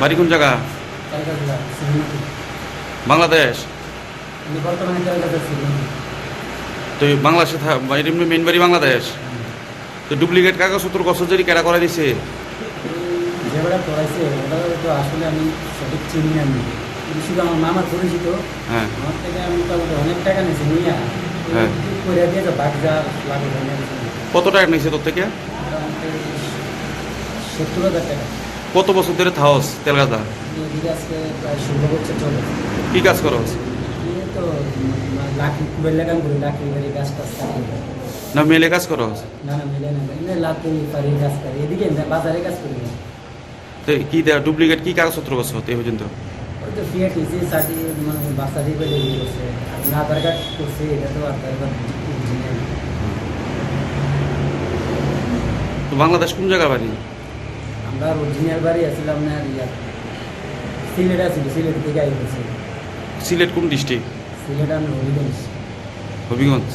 বাড়ি কোন জায়গা? বাংলাদেশ? আমি বর্তমানে ক্যালকাটা তো এই বাংলাদেশে এমনি মেন বাড়ি বাংলাদেশ? তো ডুপ্লিকেট কাগজপত্র কসরি কেরা করে দিছে? ওটা তো আসলে আমি সঠিক চিনি না আমি। শুধু আমার পরিচিত। হ্যাঁ। আমার থেকে আমি মোটামুটি অনেক টাকা নিয়েছি নিয়ে। হ্যাঁ। করে দিয়ে তো বাদ যা লাগে কত টাকা নিয়েছে তোর থেকে? সত্তর হাজার টাকা। কত বছর ধরে থাওস তেলগাদা কি কাজ করি না, মেলে কাজ করস তো কি দেয়া ডুপ্লিকেট কি কাগজপত্র করছ এই পর্যন্ত? বাংলাদেশ কোন জায়গার বাড়ি? আমরা অরিজিনাল বাড়ি আসলাম না ইয়া সিলেট আসছিল সিলেট থেকে আইছি সিলেট। কোন ডিস্ট্রিক্ট সিলেট আমি হবিগঞ্জ। হবিগঞ্জ।